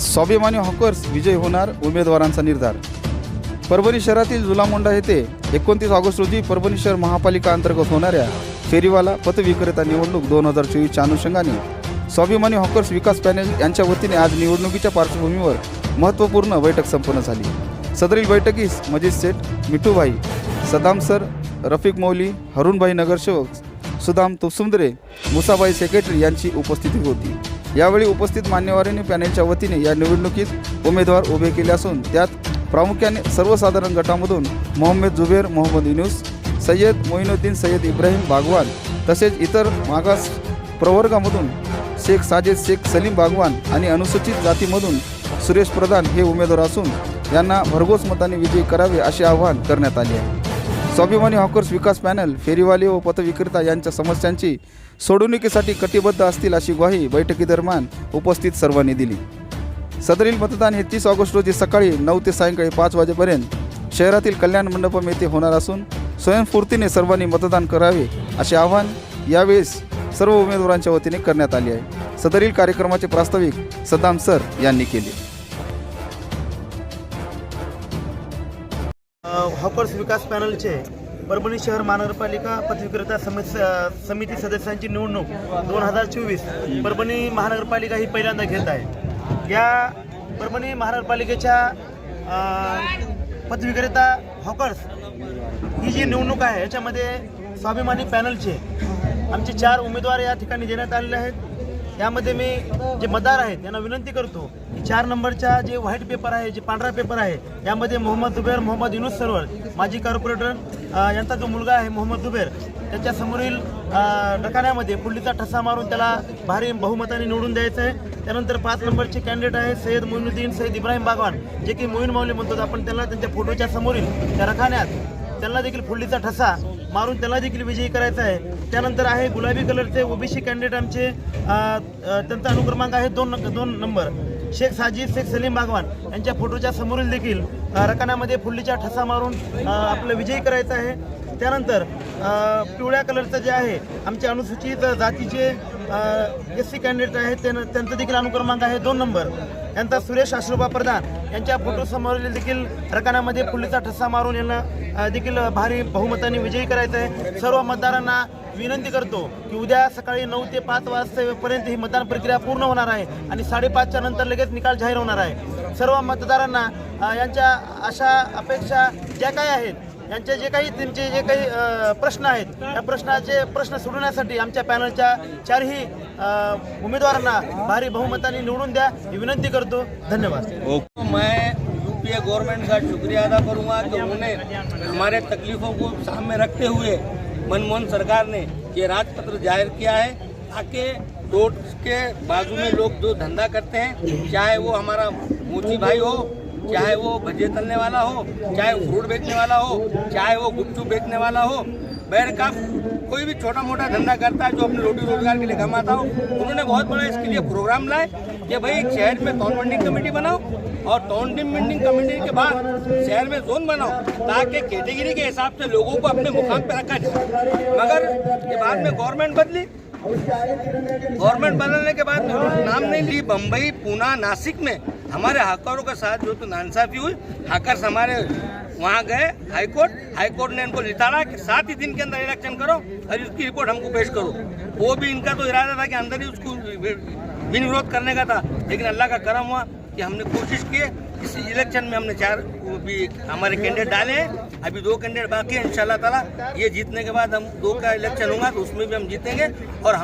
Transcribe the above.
स्वाभिमानी हॉकर्स विजय होणार उमेदवारांचा निर्धार. परभणी शहरातील जुलामोंडा येथे एकोणतीस ऑगस्ट रोजी परभणी शहर महापालिका अंतर्गत होणाऱ्या फेरीवाला पथविक्रेता निवडणूक दोन हजार चोवीसच्या अनुषंगाने स्वाभिमानी हॉकर्स विकास पॅनेल यांच्या वतीने आज निवडणुकीच्या पार्श्वभूमीवर महत्त्वपूर्ण बैठक संपन्न झाली. सदरील बैठकीस मजिद सेठ मिठूभाई सदाम सर रफिक मौली हरुणभाई नगरसेवक सुदाम तुसुंदरे मुसाबाई सेक्रेटरी यांची उपस्थिती होती. यावेळी उपस्थित मान्यवरांनी पॅनेलच्या वतीने या निवडणुकीत उमेदवार उभे केले असून त्यात प्रामुख्याने सर्वसाधारण गटामधून मोहम्मद जुबेर मोहम्मद युनुस सय्यद मोईनुद्दीन सय्यद इब्राहिम बागवान तसेच इतर मागास प्रवर्गामधून शेख साजेद शेख सलीम बागवान आणि अनुसूचित जातीमधून सुरेश प्रधान हे उमेदवार असून यांना भरघोस मताने विजयी करावे असे आवाहन करण्यात आले आहे. स्वाभिमानी हॉकर्स विकास पॅनल फेरीवाले व पथविक्रेता यांच्या समस्यांची सोडवणुकीसाठी कटिबद्ध असतील अशी ग्वाही बैठकीदरम्यान उपस्थित सर्वांनी दिली. सदरील मतदान हे तीस ऑगस्ट रोजी सकाळी नऊ ते सायंकाळी पाच वाजेपर्यंत शहरातील कल्याण मंडपम येथे होणार असून स्वयंस्फूर्तीने सर्वांनी मतदान करावे असे आवाहन यावेळेस सर्व उमेदवारांच्या वतीने करण्यात आले आहे. सदरील कार्यक्रमाचे प्रास्ताविक सदाम सर यांनी केले. हॉकर्स विकास पॅनलचे परभणी शहर महानगरपालिका पथविक्रेता समिती समिती सदस्यांची निवडणूक दोन हजार चोवीस. परभणी महानगरपालिका ही पहिल्यांदा घेत आहे. या परभणी महानगरपालिकेच्या पथविक्रेता हॉकर्स ही जी निवडणूक आहे याच्यामध्ये स्वाभिमानी पॅनलचे आमचे चार उमेदवार या ठिकाणी देण्यात आलेले आहेत. यामध्ये मी जे मतदार आहेत त्यांना विनंती करतो की चार नंबरचा जे व्हाईट पेपर आहे जे पांढरा पेपर आहे यामध्ये मोहम्मद जुबेर मोहम्मद युनुस सरवर माजी कॉर्पोरेटर यांचा जो मुलगा आहे मोहम्मद जुबेर त्याच्या समोरील अ, ठसा मारून त्याला भारी बहुमताने निवडून द्यायचं आहे. त्यानंतर पाच नंबरचे कॅन्डिडेट आहे सय्यद मोइनुद्दीन सय्यद इब्राहिम बागवान जे की मोईन माऊली म्हणतो आपण त्यांना त्यांच्या फोटोच्या समोरील त्या रखाण्यात त्यांना देखील फुल्लीचा ठसा मारून त्यांना देखील विजयी करायचा आहे. त्यानंतर आहे गुलाबी कलरचे ओबीसी कॅन्डिडेट आमचे त्यांचा अनुक्रमांक आहे दोन दोन नंबर. शेख साजिद शेख सलीम बागवान यांच्या फोटोच्या समोरील देखील रकान्यामध्ये फुल्लीचा ठसा मारून आपलं विजयी करायचं आहे. त्यानंतर पिवळ्या कलरचं जे आहे आमचे अनुसूचित जातीचे एस सी कॅन्डिडेट आहेत त्यांना त्यांचा देखील अनुक्रमांक आहे दोन नंबर. यांचा सुरेश आश्रुबा प्रधान. यांच्या फोटोसमोरील देखील रकानामध्ये फुलीचा ठसा मारून यांना देखील भारी बहुमताने विजयी करायचं आहे. सर्व मतदारांना विनंती करतो की उद्या सकाळी नऊ ते पाच वाजतापर्यंत ही मतदान प्रक्रिया पूर्ण होणार आहे आणि साडेपाचच्या नंतर लगेच निकाल जाहीर होणार आहे. सर्व मतदारांना यांच्या अशा अपेक्षा ज्या काय आहेत यांचे जे काही त्यांचे जे काही प्रश्न आहेत त्या प्रश्नाचे प्रश्न सोडवण्यासाठी आमच्या पॅनलच्या चारही उमेदवारांना भारी बहुमताने निवडून द्या. ही विनंती करतो. धन्यवाद. मैं यूपीए गवर्नमेंट का शुक्रिया अदा करूंगा कि उन्होंने हमारे तकलीफ़ों को सामने रखते हुए मनमोहन सरकार ने ये राजपत्र जाहिर किया है ताकि रोड के बाजू में लोग जो धंधा करते हैं चाहे वो हमारा मोची भाई हो चाहे वो भजिए तलने वाला हो, चाहे फ्रूट बेचने वाला हो, चाहे वो गुपचुप बेचने वाला हो, बैर का कोई भी छोटा मोटा धंधा करता है जो अपने रोटी रोज़गार के लिए कमाता हो, उन्होंने बहुत बड़ा इसके लिए प्रोग्राम लाए कि भाई शहर में टॉन मंडिंग कमेटी बनाओ और टॉन मंडिंग कमेटी के बाद शहर में जोन बनाओ ताकि कैटेगरी के हिसाब से लोगों को अपने मुकाम पर रखा जाए। मगर ये बाद में गवर्नमेंट बदली गवर्नमेंट बदलने के बाद नाम नहीं ली बम्बई पूना नासिक में हमारे हाकरों के साथ जो तो नानसाफी हुई हाकर्स हमारे वहाँ गए, हाईकोर्ट हाईकोर्ट ने इनको लिताड़ा कि सात ही दिन के अंदर इलेक्शन करो और उसकी रिपोर्ट हमको पेश करो। वो भी इनका तो इरादा था कि अंदर ही उसको बिन विरोध करने का था, लेकिन अल्लाह का करम हुआ कि हमने कोशिश की, इस इलेक्शन में हमने चार अभी हमारे कैंडिडेट डाले हैं अभी दो कैंडिडेट बाकी हैं इन ताला। ये जीतने के बाद हम दो का इलेक्शन होगा तो उसमें भी हम जीतेंगे। और हम